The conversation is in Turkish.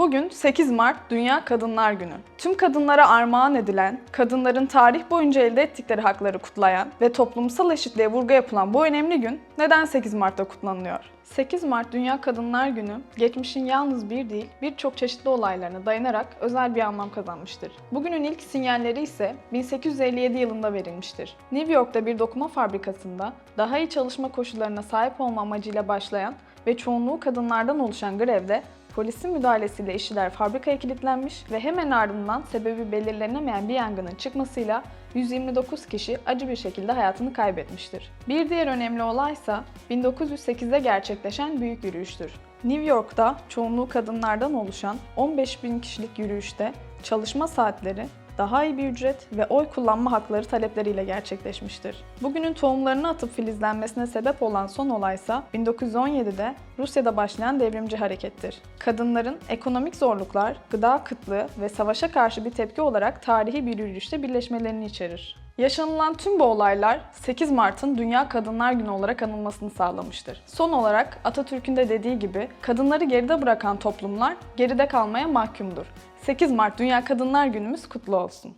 Bugün 8 Mart Dünya Kadınlar Günü. Tüm kadınlara armağan edilen, kadınların tarih boyunca elde ettikleri hakları kutlayan ve toplumsal eşitliğe vurgu yapılan bu önemli gün neden 8 Mart'ta kutlanıyor? 8 Mart Dünya Kadınlar Günü, geçmişin yalnız bir değil, birçok çeşitli olaylarına dayanarak özel bir anlam kazanmıştır. Bugünün ilk sinyalleri ise 1857 yılında verilmiştir. New York'ta bir dokuma fabrikasında daha iyi çalışma koşullarına sahip olma amacıyla başlayan ve çoğunluğu kadınlardan oluşan grevde Polisin müdahalesiyle işçiler fabrikaya kilitlenmiş ve hemen ardından sebebi belirlenemeyen bir yangının çıkmasıyla 129 kişi acı bir şekilde hayatını kaybetmiştir. Bir diğer önemli olaysa 1908'de gerçekleşen büyük yürüyüştür. New York'ta çoğunluğu kadınlardan oluşan 15 bin kişilik yürüyüşte çalışma saatleri, daha iyi bir ücret ve oy kullanma hakları talepleriyle gerçekleşmiştir. Bugünün tohumlarını atıp filizlenmesine sebep olan son olaysa 1917'de Rusya'da başlayan devrimci harekettir. Kadınların ekonomik zorluklar, gıda kıtlığı ve savaşa karşı bir tepki olarak tarihi bir yürüyüşte birleşmelerini içerir. Yaşanılan tüm bu olaylar 8 Mart'ın Dünya Kadınlar Günü olarak anılmasını sağlamıştır. Son olarak Atatürk'ün de dediği gibi kadınları geride bırakan toplumlar geride kalmaya mahkumdur. 8 Mart Dünya Kadınlar Günümüz kutlu olsun.